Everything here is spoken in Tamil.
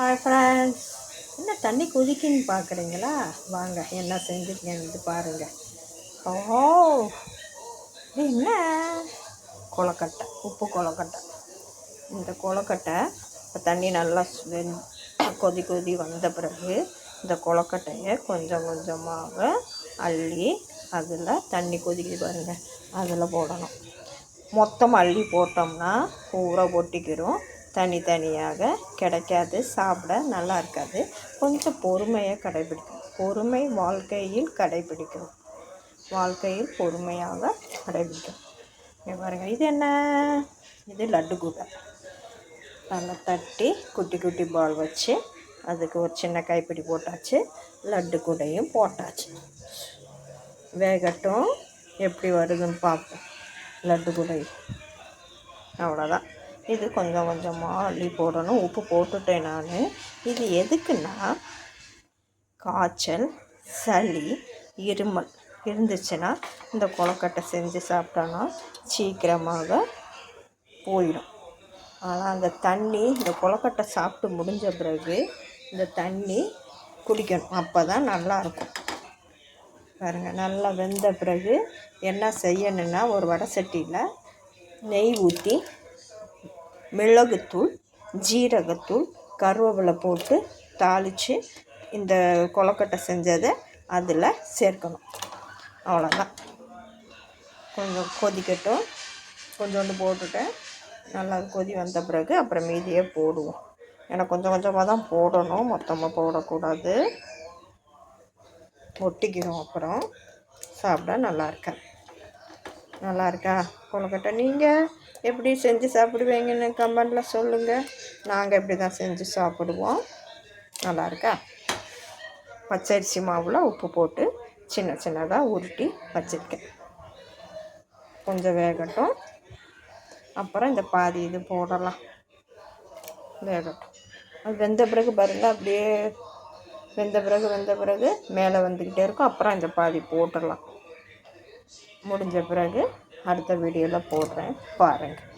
ஹாய் ஃப்ரெண்ட்ஸ் என்ன தண்ணி கொதிக்குன்னு பார்க்குறீங்களா? வாங்க என்ன செஞ்சுருக்கேன்னு பாருங்கள் ஓஹோ. இது என்ன? கொலக்கட்டை உப்பு கொலக்கட்டை இந்த கொலக்கட்டை இப்போ தண்ணி நல்லா கொதி கொதி வந்த பிறகு இந்த கொலக்கட்டையை கொஞ்சம் கொஞ்சமாக அள்ளி அதில் தண்ணி கொதிக்குது பாருங்கள் அதில் போடணும். மொத்தம் அள்ளி போட்டோம்னா பூரா ஒட்டிக்கிறோம் தனித்தனியாக கிடைக்காது சாப்பிட நல்லா இருக்காது. கொஞ்சம் பொறுமையை கடைபிடிக்கணும். பொறுமை வாழ்க்கையில் கடைபிடிக்கணும். வாழ்க்கையில் பொறுமையாக கடைபிடிக்கணும். இங்க பாருங்க இது என்ன? இது லட்டு கூட நல்லா தட்டி குட்டி குட்டி பால் வச்சு அதுக்கு ஒரு சின்ன கைப்பிடி போட்டாச்சு. லட்டு கூடையும் போட்டாச்சு. வேகட்டும் எப்படி வருதுன்னு பார்ப்போம். லட்டு கூடை அவ்வளோதான் இது கொஞ்சம் கொஞ்சமாக அள்ளி போடணும். உப்பு போட்டுட்டேன் நான். இது எதுக்குன்னா காய்ச்சல் சளி இருமல் இருந்துச்சுன்னா இந்த கொலக்கட்டை செஞ்சு சாப்பிட்டோன்னா சீக்கிரமாக போயிடும். ஆனால் அந்த தண்ணி இந்த கொலக்கட்டை சாப்பிட்டு முடிஞ்ச பிறகு இந்த தண்ணி குடிக்கணும். அப்போ தான் நல்லாயிருக்கும் பாருங்கள் நல்லா வெந்த பிறகு என்ன செய்யணுன்னா ஒரு வடை சட்டியில் நெய் ஊற்றி மிளகுத்தூள் ஜீரகத்தூள் கருவேப்பிலை போட்டு தாளித்து இந்த கொலக்கட்டை செஞ்சதை அதில் சேர்க்கணும். அவ்வளோதான் கொஞ்சம் கொதிக்கட்டும். கொஞ்சோண்டு போட்டுட்டேன். நல்லா கொதி வந்த பிறகு அப்புறம் மீதியே போடுவோம். ஏன்னா கொஞ்சம் கொஞ்சமாக தான் போடணும். மொத்தமாக போடக்கூடாது. ஒட்டிக்கிறோம் அப்புறம். சாப்பிட நல்லா இருக்கேன் நல்லா இருக்கா கொழுக்கட்டை. நீங்கள் எப்படி செஞ்சு சாப்பிடுவீங்கன்னு கமெண்டில் சொல்லுங்கள் நாங்கள் இப்படி தான் செஞ்சு சாப்பிடுவோம். நல்லா இருக்கா பச்சரிசி மாவில் உப்பு போட்டு சின்ன சின்னதாக உருட்டி வச்சுருக்கேன். கொஞ்சம் வேகட்டும். அப்புறம் இந்த பாதி இது போடலாம். வேகட்டும். அது வெந்த பிறகு பாருங்கள் அப்படியே வெந்த பிறகு வெந்த பிறகு மேலே வந்துக்கிட்டே இருக்கும். அப்புறம் இந்த பாதி போட்டுடலாம். முடிஞ்ச பிறகு அடுத்த வீடியோவில் போடுறேன். பாருங்கள்